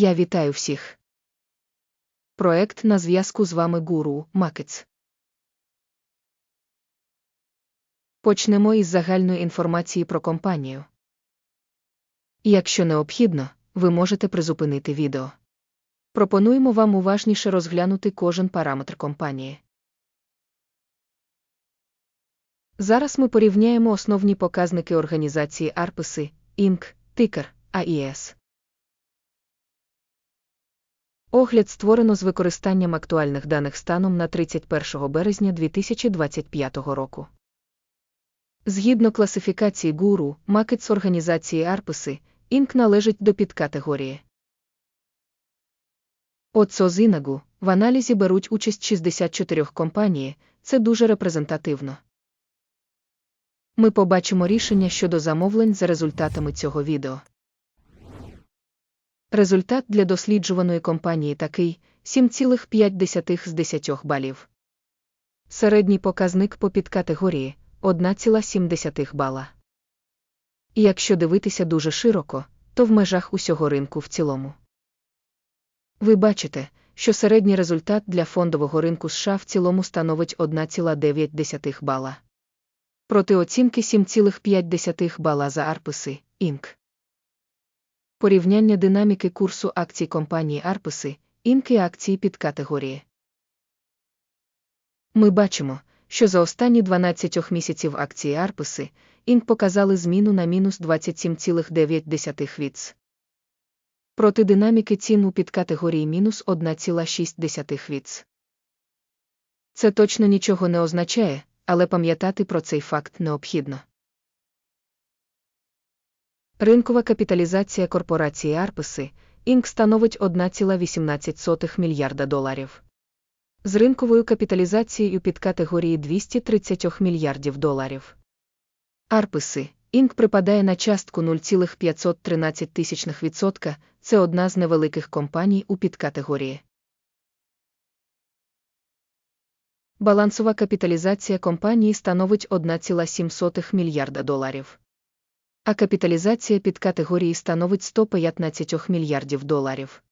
Я вітаю всіх. Проект на зв'язку з вами Гуру Макец. Почнемо із загальної інформації про компанію. Якщо необхідно, ви можете призупинити відео. Пропонуємо вам уважніше розглянути кожен параметр компанії. Зараз ми порівняємо основні показники організації Арписи, Інк, Тикер, АІС. Огляд створено з використанням актуальних даних станом на 31 березня 2025 року. Згідно класифікації гуру, макетс організації Арписи, Інк належить до підкатегорії. От Созинагу в аналізі беруть участь 64 компанії, це дуже репрезентативно. Ми побачимо рішення щодо замовлень за результатами цього відео. Результат для досліджуваної компанії такий 7,5 з 10 балів. Середній показник по підкатегорії 1,7 бала. І якщо дивитися дуже широко, то в межах усього ринку в цілому. Ви бачите, що середній результат для фондового ринку США в цілому становить 1,9 бала. Проти оцінки 7,5 бала за Арписи, Інк. Порівняння динаміки курсу акцій компанії Арписи, Інк і акції під категорії. Ми бачимо, що за останні 12 місяців акції Арписи, Інк показали зміну на мінус 27,9 віц. Проти динаміки цін у підкатегорії мінус 1,6 віц. Це точно нічого не означає, але пам'ятати про цей факт необхідно. Ринкова капіталізація корпорації Арписи, Інк становить 1,18 мільярда доларів. З ринковою капіталізацією під категорії 230 мільярдів доларів. Арписи, Інк припадає на частку 0,513%, це одна з невеликих компаній у підкатегорії. Балансова капіталізація компанії становить 1,7 мільярда доларів. А капіталізація під категорії становить 115 мільярдів доларів.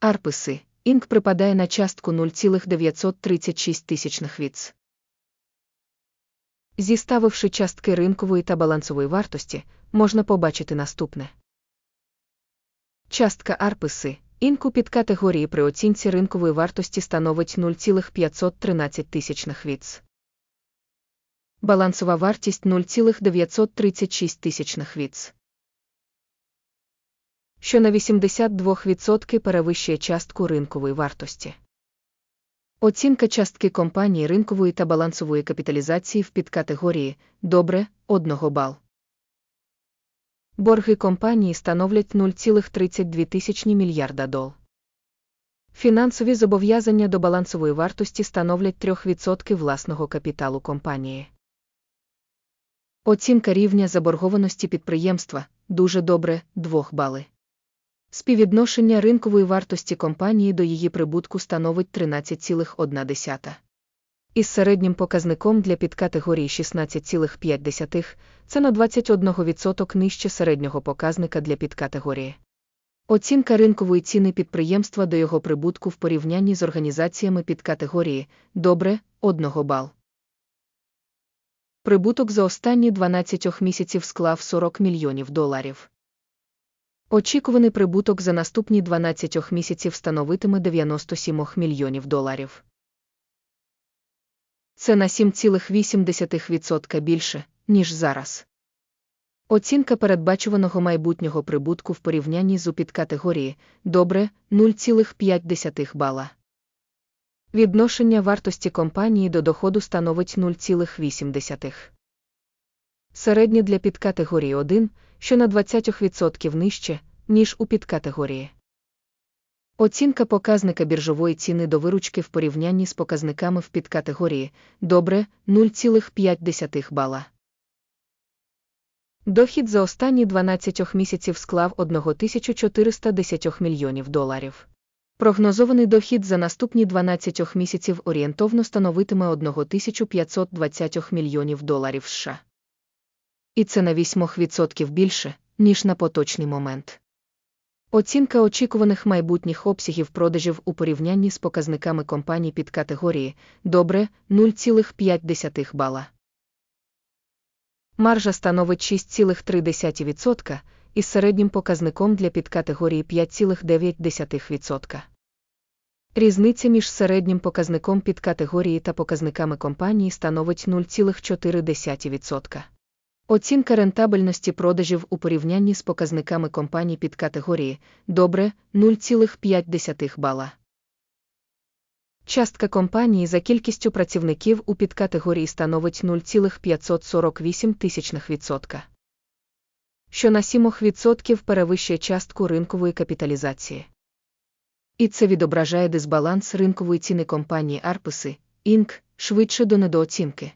Арписи, Інк припадає на частку 0,936 тисячних віц. Зіставивши частки ринкової та балансової вартості, можна побачити наступне. Частка Арписи, Інку під категорії при оцінці ринкової вартості становить 0,513 тисячних віц. Балансова вартість 0,936 тисячних віц. Що на 82% перевищує частку ринкової вартості. Оцінка частки компанії ринкової та балансової капіталізації в підкатегорії добре 1 бал. Борги компанії становлять 0,32 тисячні мільярда дол. Фінансові зобов'язання до балансової вартості становлять 3% власного капіталу компанії. Оцінка рівня заборгованості підприємства дуже добре 2 бали. Співвідношення ринкової вартості компанії до її прибутку становить 13,1. Із середнім показником для підкатегорії 16,5 це на 21% нижче середнього показника для підкатегорії. Оцінка ринкової ціни підприємства до його прибутку в порівнянні з організаціями підкатегорії добре 1 бал. Прибуток за останні 12 місяців склав 40 мільйонів доларів. Очікуваний прибуток за наступні 12 місяців становитиме 97 мільйонів доларів. Це на 7,8% більше, ніж зараз. Оцінка передбачуваного майбутнього прибутку в порівнянні з у підкатегорії добре 0,5 бала. Відношення вартості компанії до доходу становить 0,8. Середнє для підкатегорії 1, що на 20% нижче, ніж у підкатегорії. Оцінка показника біржової ціни до виручки в порівнянні з показниками в підкатегорії добре 0,5 бала. Дохід за останні 12 місяців склав 1410 мільйонів доларів. Прогнозований дохід за наступні 12 місяців орієнтовно становитиме 1520 мільйонів доларів США. І це на 8% більше, ніж на поточний момент. Оцінка очікуваних майбутніх обсягів продажів у порівнянні з показниками компаній під категорії добре 0,5 бала. Маржа становить 6,3% із середнім показником для підкатегорії 5,9%. Різниця між середнім показником підкатегорії та показниками компанії становить 0,4%. Оцінка рентабельності продажів у порівнянні з показниками компаній під категорії добре 0,5 бала. Частка компанії за кількістю працівників у підкатегорії становить 0,548 тисячних відсотка, що на 7% перевищує частку ринкової капіталізації. І це відображає дисбаланс ринкової ціни компанії Арписи, Інк, швидше до недооцінки.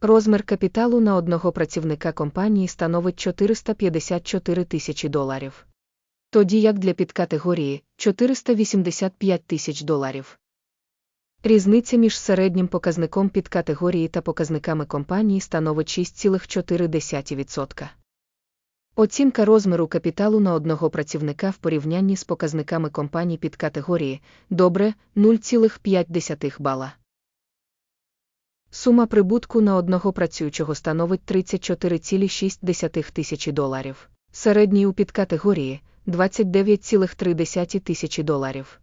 Розмір капіталу на одного працівника компанії становить 454 тисячі доларів. Тоді як для підкатегорії 485 тисяч доларів. Різниця між середнім показником підкатегорії та показниками компанії становить 6,4%. Оцінка розміру капіталу на одного працівника в порівнянні з показниками компаній під категорії добре 0,5 бала. Сума прибутку на одного працюючого становить 34,6 тисячі доларів. Середній у підкатегорії 29,3 тисячі доларів.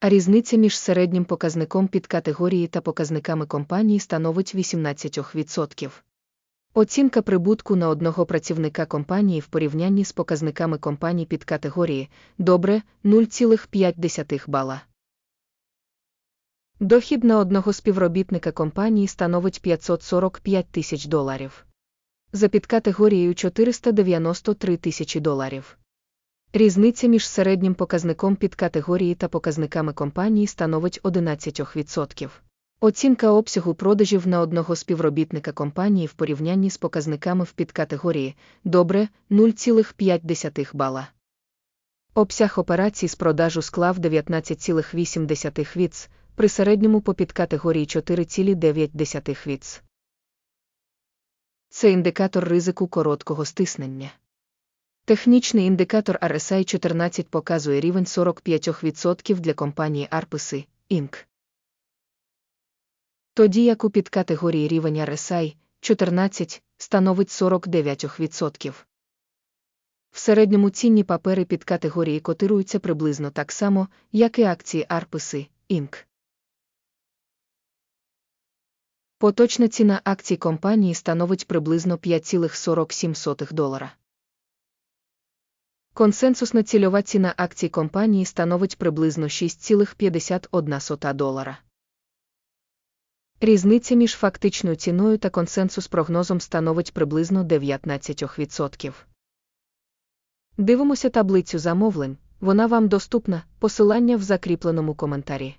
А різниця між середнім показником підкатегорії та показниками компанії становить 18%. Оцінка прибутку на одного працівника компанії в порівнянні з показниками компаній під категорії добре 0,5 бала. Дохід на одного співробітника компанії становить 545 тисяч доларів. За підкатегорією 493 тисячі доларів. Різниця між середнім показником підкатегорії та показниками компанії становить 11%. Оцінка обсягу продажів на одного співробітника компанії в порівнянні з показниками в підкатегорії добре 0,5 бала. Обсяг операцій з продажу склав 19,8 віц, при середньому по підкатегорії 4,9 віц. Це індикатор ризику короткого стиснення. Технічний індикатор RSI 14 показує рівень 45% для компанії Arpisi, Inc. Тоді як у підкатегорії рівень RSI 14 становить 49%. В середньому цінні папери під категорії котируються приблизно так само, як і акції Arpisi, Inc. Поточна ціна акцій компанії становить приблизно 5,47 долара. Консенсусна цільова ціна акцій компанії становить приблизно 6,51 долара. Різниця між фактичною ціною та консенсус прогнозом становить приблизно 19%. Дивимося таблицю замовлень, вона вам доступна, посилання в закріпленому коментарі.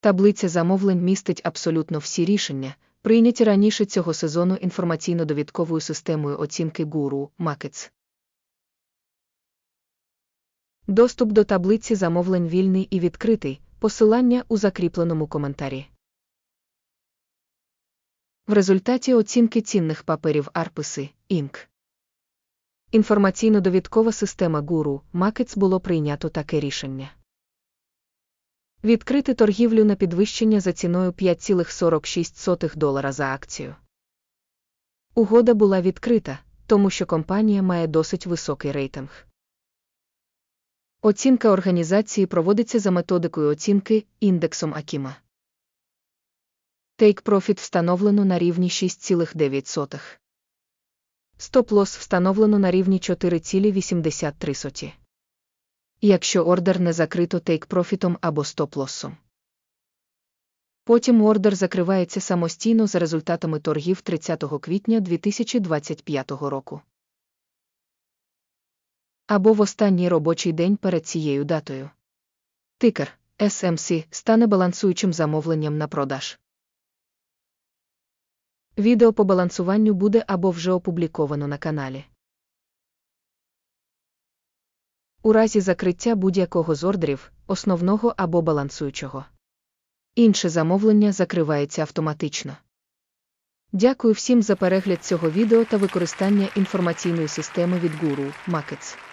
Таблиця замовлень містить абсолютно всі рішення, прийняті раніше цього сезону інформаційно-довідковою системою оцінки Guru Markets. Доступ до таблиці замовлень вільний і відкритий, посилання у закріпленому коментарі. В результаті оцінки цінних паперів Арписи, Інк. Інформаційно-довідкова система Guru Markets було прийнято таке рішення. Відкрити торгівлю на підвищення за ціною 5,46 долара за акцію. Угода була відкрита, тому що компанія має досить високий рейтинг. Оцінка організації проводиться за методикою оцінки індексом Акіма. Take Profit встановлено на рівні 6,9. Стоп-лосс встановлено на рівні 4,83 якщо ордер не закрито тейк-профітом або стоп-лоссом. Потім ордер закривається самостійно за результатами торгів 30 квітня 2025 року. Або в останній робочий день перед цією датою. Тикер SMC стане балансуючим замовленням на продаж. Відео по балансуванню буде або вже опубліковано на каналі. у разі закриття будь-якого з ордерів, основного або балансуючого. Інше замовлення закривається автоматично. Дякую всім за перегляд цього відео та використання інформаційної системи від Guru Markets.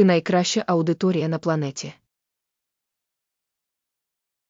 Ти найкраща аудиторія на планеті.